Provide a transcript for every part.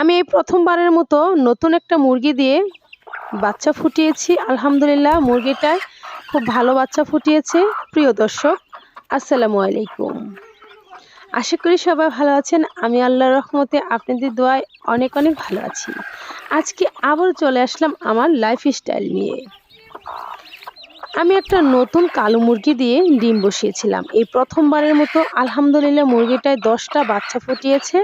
আমি এই প্রথমবারের মতো নতুন একটা মুরগি দিয়ে বাচ্চা ফুটিয়েছি। আলহামদুলিল্লাহ মুরগিটায় খুব ভালো বাচ্চা ফুটিয়েছে। প্রিয় দর্শক, আসসালামু আলাইকুম। আশা করি সবাই ভালো আছেন। আমি আল্লাহর রহমতে আপনাদের দোয়ায় অনেক অনেক ভালো আছি। আজকে আবার চলে আসলাম আমার লাইফ স্টাইল নিয়ে। আমি একটা নতুন কালো মুরগি দিয়ে ডিম বসিয়েছিলাম। এই প্রথমবারের মতো আলহামদুলিল্লাহ মুরগিটায় দশটা বাচ্চা ফুটিয়েছে।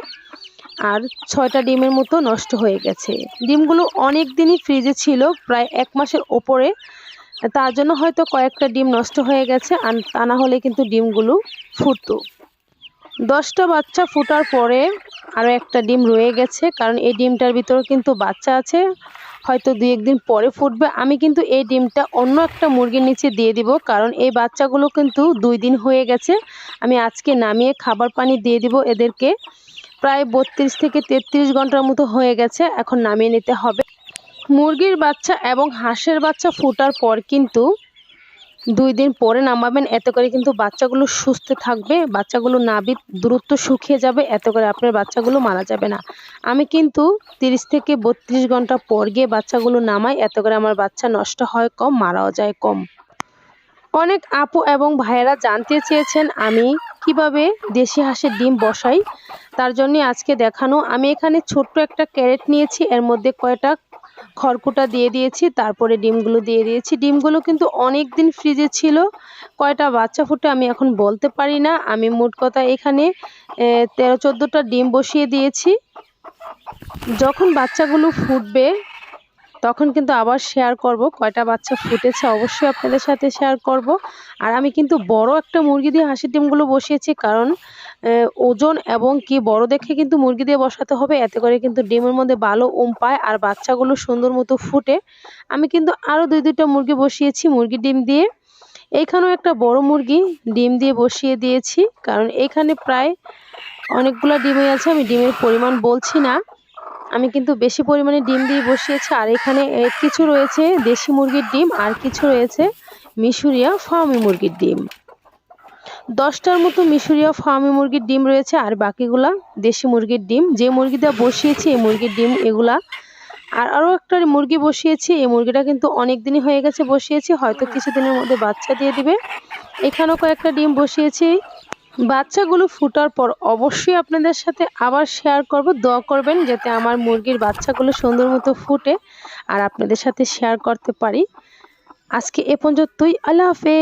আর ছয়টা ডিমের মতো নষ্ট হয়ে গেছে। ডিমগুলো অনেক দিনই ফ্রিজে ছিল, প্রায় এক মাসের ওপরে। তার জন্য হয়তো কয়েকটা ডিম নষ্ট হয়ে গেছে, আর তা না হলে কিন্তু ডিমগুলো ফুটতো। দশটা বাচ্চা ফুটার পরে আরও একটা ডিম রয়ে গেছে, কারণ এই ডিমটার ভিতরে কিন্তু বাচ্চা আছে। হয়তো দুই একদিন পরে ফুটবে। আমি কিন্তু এই ডিমটা অন্য একটা মুরগির নিচে দিয়ে দিব, কারণ এই বাচ্চাগুলো কিন্তু দুই দিন হয়ে গেছে। আমি আজকে নামিয়ে খাবার পানি দিয়ে দিব এদেরকে। প্রায় বত্রিশ থেকে তেত্রিশ ঘণ্টার মতো হয়ে গেছে, এখন নামিয়ে নিতে হবে। মুরগির বাচ্চা এবং হাঁসের বাচ্চা ফোটার পর কিন্তু দুই দিন পরে নামাবেন। এতে করে কিন্তু বাচ্চাগুলো সুস্থ থাকবে, বাচ্চাগুলো নাবি দ্রুত শুকিয়ে যাবে, এত করে আপনার বাচ্চাগুলো মারা যাবে না। আমি কিন্তু তিরিশ থেকে বত্রিশ ঘণ্টা পর গিয়ে বাচ্চাগুলো নামাই, এত করে আমার বাচ্চা নষ্ট হয় কম, মারাও যায় কম। অনেক আপু এবং ভাইয়েরা জানতে চেয়েছেন আমি কীভাবে দেশি হাঁসের ডিম বসাই। তার জন্য আজকে দেখানো। আমি এখানে ছোট্ট একটা ক্যারেট নিয়েছি, এর মধ্যে কয়টা খড়কুটা দিয়ে দিয়েছি, তারপরে ডিমগুলো দিয়ে দিয়েছি। ডিমগুলো কিন্তু অনেক দিন ফ্রিজে ছিল, কয়টা বাচ্চা ফুটে আমি এখন বলতে পারি না। আমি মোট কথা এখানে তেরো চোদ্দোটা ডিম বসিয়ে দিয়েছি। যখন বাচ্চাগুলো ফুটবে তখন কিন্তু আবার শেয়ার করব। কয়টা বাচ্চা ফুটেছে অবশ্যই আপনাদের সাথে শেয়ার করব। আর আমি কিন্তু বড় একটা মুরগি দিয়ে হাঁসের ডিমগুলো বসিয়েছি কারণ ওজন এবং কি বড় দেখে কিন্তু মুরগি দিয়ে বসাতে হবে। এতে করে কিন্তু ডিমের মধ্যে ভালো ওম পায় আর বাচ্চাগুলো সুন্দর মতো ফুটে। আমি কিন্তু আরও দুই দুইটা মুরগি বসিয়েছি, মুরগি ডিম দিয়ে। এইখানেও একটা বড় মুরগি ডিম দিয়ে বসিয়ে দিয়েছি। কারণ এখানে প্রায় অনেকগুলো ডিমই আছে, আমি ডিমের পরিমাণ বলছি না। আমি কিন্তু বেশি পরিমাণে ডিম দিয়ে বসিয়েছি। আর এখানে কিছু রয়েছে দেশি মুরগির ডিম আর কিছু রয়েছে মিশুরিয়া ফার্মি মুরগির ডিম। দশটার মতো মিশুরিয়া ফার্মি মুরগির ডিম রয়েছে আর বাকিগুলা দেশি মুরগির ডিম। যে মুরগিটা বসিয়েছি, এই মুরগির ডিম এগুলা। আর আরও একটা মুরগি বসিয়েছি, এই মুরগিটা কিন্তু অনেক দিনই হয়ে গেছে বসিয়েছি, হয়তো কিছুদিনের মধ্যে বাচ্চা দিয়ে দিবে। এখানেও কয়েকটা ডিম বসিয়েছি। বাচ্চাগুলো ফুটার পর অবশ্যই আপনাদের সাথে আবার শেয়ার করব। দোয়া করবেন যাতে আমার মুরগির বাচ্চাগুলো সুন্দর মতো ফুটে আর আপনাদের সাথে শেয়ার করতে পারি। আজকে এ পর্যন্তই। আল্লাহ হাফেজ।